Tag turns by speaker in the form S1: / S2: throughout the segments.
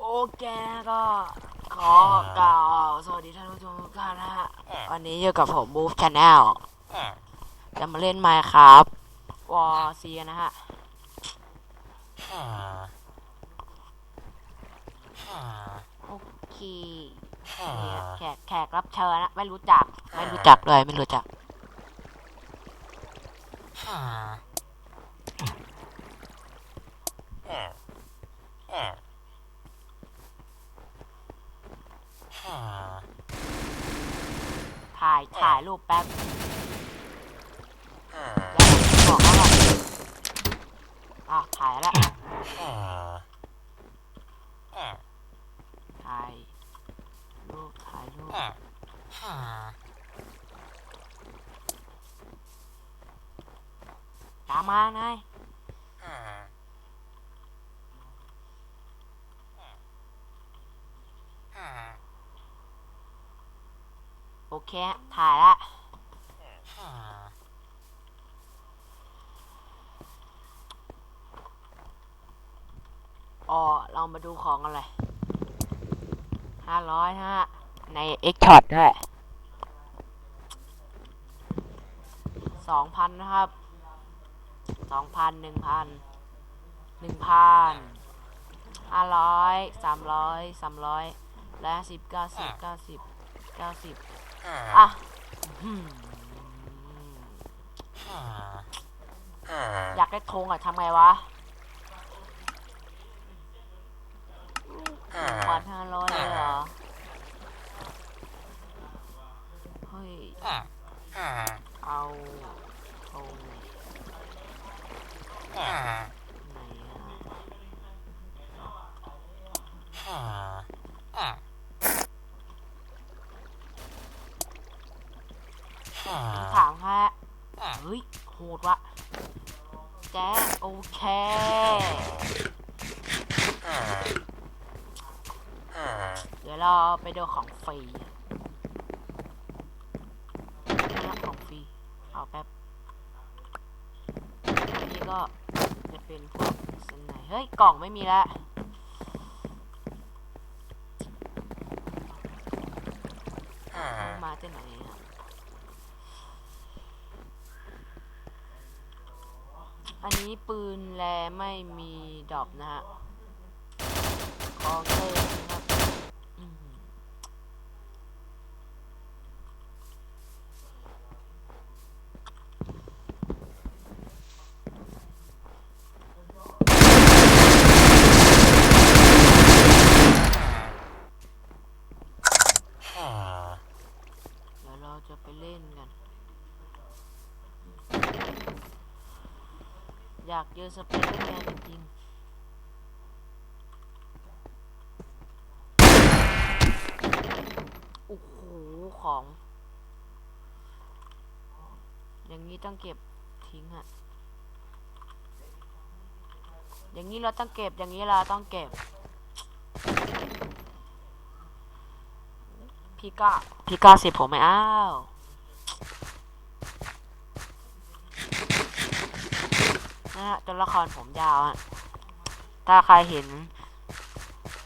S1: โอเคก็ ขอกล่าวสวัสดีท่านผู้ชมทุกท่านนะฮะ วันนี้อยู่กับผมบูฟชาแนลจะมาเล่นไมค์ครับวอซีนะฮะ โอเคเนี่ยแขกแขกรับเชิญนะไม่รู้จัก ไม่รู้จักเลยไม่รู้จัก ถ่ายถ่ายรูปแป๊บแล้วบอกเขาว่าอะถ่ายแล้วถ่ายรูปถ่ายรูปตามมาไงโอ เคถ่ายละอ๋อเรามาดูของอะไรห้าร้อยฮะ ใน X Shot ด้วยสองพันนะครับสองพันหนึ่งพันหนึ่งพันห้าร้อยสามร้อยสามร้อยและสิบเก้าสิบเก้าสิบเก้าสิบ อะอืมอยากได้ธงอะทำไงวะพันห้าร้อยเลยเหรอ เฮ้ย เอาธงไหนอะ ถามแค่เฮ้ย โหดวะแจ๊คโอเค เดี๋ยวเราไปดูของฟรีรับของฟรี เอาแป๊บอันนี้ก็จะเป็นพวกสไนเฮ้ย กล่องไม่มีแล้วมาที่ไหนอะอันนี้ปืนแลไม่มีดรอปนะฮะคอเตอร์นะครับอืมเดี๋ยว เราจะไปเล่นกัน อยากเจอสไปเดอร์แมนจริงโอ้โหของ อย่างนี้ต้องเก็บทิ้งอะอย่างนี้เราต้องเก็บ อย่างนี้เราต้องเก็บ พี่ก้าพี่ก้าสิผมไม่อ้าว นะฮะตัวละครผมยาวฮะถ้าใครเห็น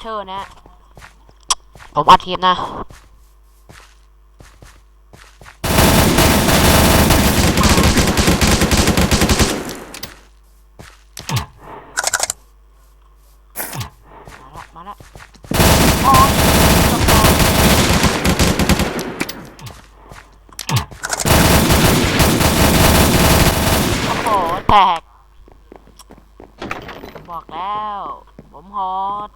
S1: เชอร์นะ ผมอัดคลิปนะ มาละ มาละโอ้ยโอ้โห แตก บอกแล้ว อต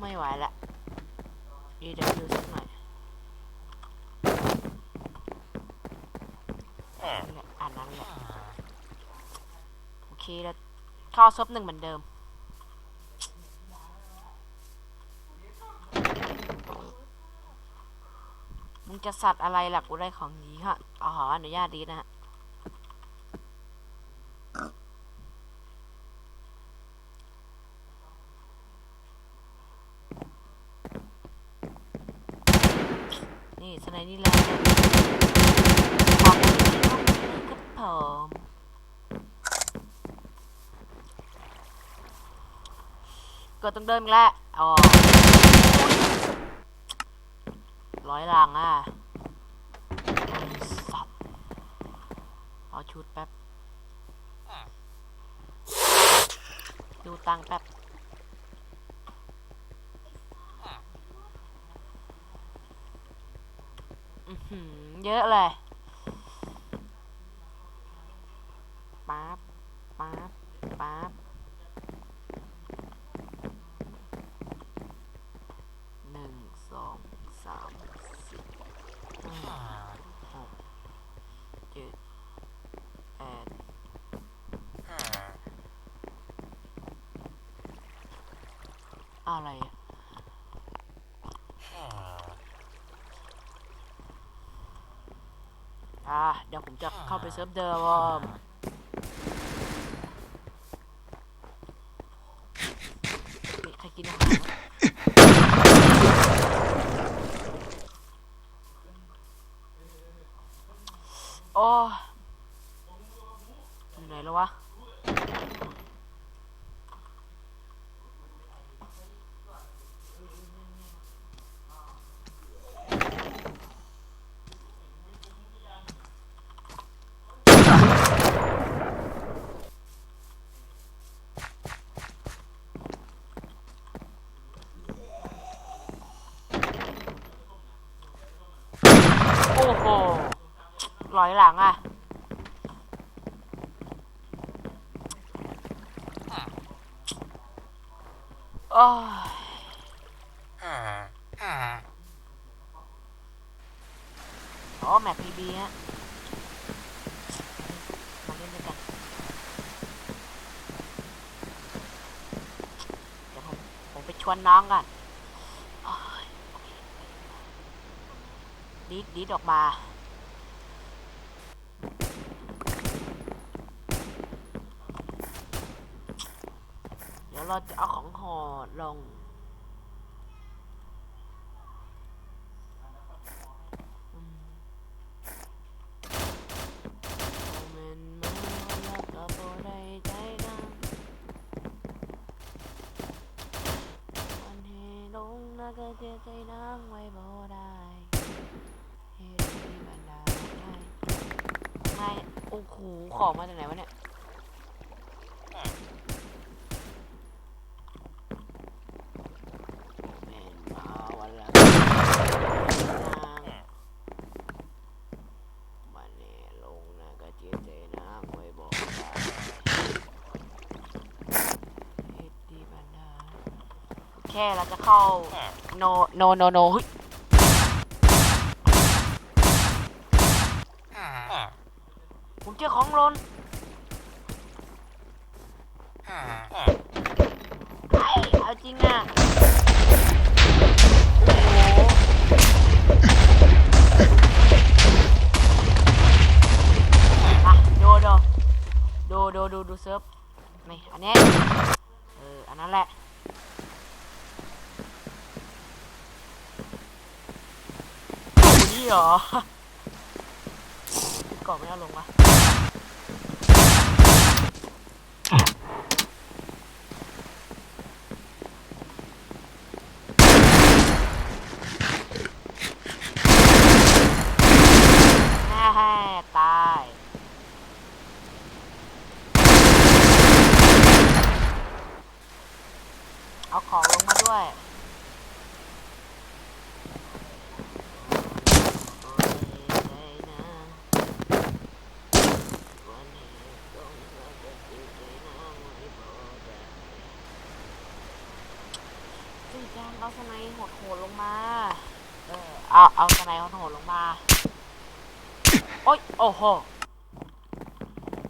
S1: ไม่ไหวละดีเดี๋ยวดูสักหน่อยนั่นแหละอันนั้นแหละโอเคแล้วเข้าซบหนึ่งเหมือนเดิมมึงจะสัตว์อะไรหล่ะกูได้ของนี้ฮะอ๋ออนุญาตดีนะฮะ นี่สไนนี่แล้วของก็ผม เกิดตรงเดิมอีกแล้วอ๋อร้อยลังอะไอ้สัตว์เอาชุดแป๊บ ดูตังแป๊บอือหือเยอะเลยป๊าบป๊าบ ป๊าบ หนึ่ง สอง สามสี่ห้าหกเจ็ดแปด อะไรอะอ่าเดี๋ยวผมจะเข้าไปเซิร์ฟเดิมใครกินอาหารวะโอ้อยู่ไหนแล้ววะ โอ้โห ลอยหลังอะโอ้ยอ๋อแมปพีบีฮะ มาเล่นด้วยกัน เดี๋ยวผม ผมไปชวนน้องก่อนอดีดดีดออกมา เราจะเอาของห่อลง ก็บ่ได้ใจะวันเฮลงแล้วก็เจอใจนางไว้บ่ได้เหตุที่บันดาลให้ไม่โอ้โหของมาจากไหนวะเนี่ย แม่นมาวันละนางมันเนลงนะก็เจียใจนางไว้บอกได้เฮ็ดดีบันดาลแค่เราจะเข้าโนโนโนโนเฮ้ยผมเจอของหลนไอ้เอาจริงอะโอ้โหอะดูดูดูดูดูดูเซิร์ฟนี่อันนี้เอออันนั้นแหละ โอ้ นี่เหรอก่อนไม่เอาลงวะแฮ่แฮ่ตาย เอาของลงมาด้วย จีแกงเอาสไนด์โหดลงมา เออ เอาเอาสไนด์โหดลงมา โอ๊ยโอ้โห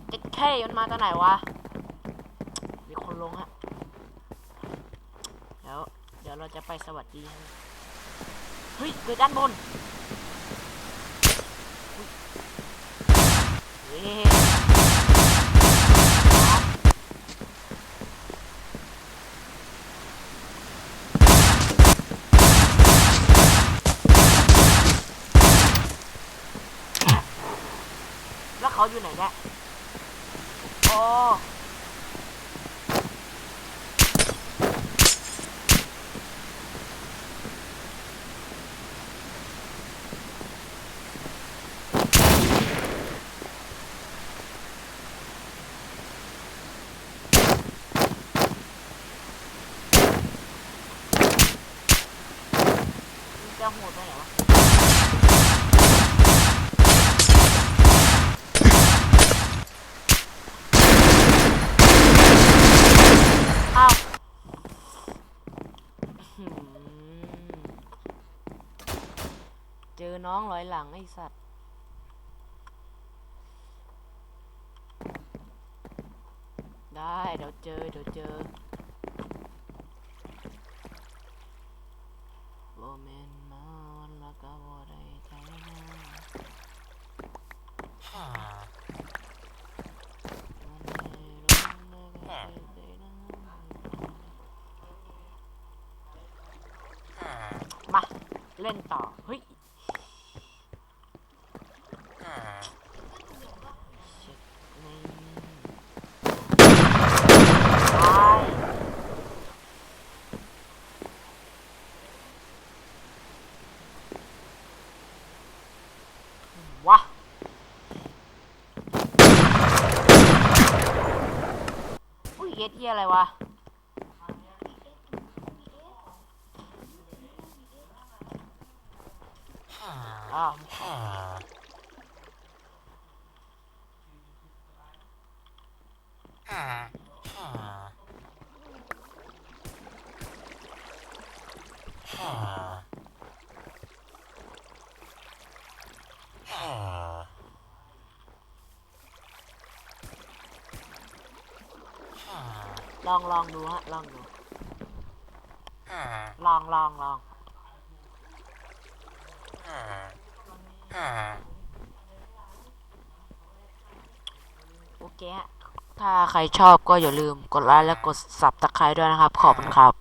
S1: เจ็ดเคมันมาจากไหนวะ มีคนลงฮะ เดี๋ยว เดี๋ยวเราจะไปสวัสดี เฮ้ยเกิดด้านบนเฮ้ย เขาอยู่ไหนเนี่ยอ๋อจโหดไปเหรอ น้องร้อยหลังไอ้สัตว์ ได้เดี๋ยวเจอเดี๋ยวเจอโบเมนมาแล้วก็บ่ได้แท้มาเล่นต่อ เฮ้ยเช็ดนี่ตายวะ อียอะไรวะ อ้าว ลองลองดูฮะลองดูลองลองลองโอเคฮะถ้าใครชอบก็อย่าลืมกดไลค์และกด subscribe ด้วยนะครับ ขอบคุณครับ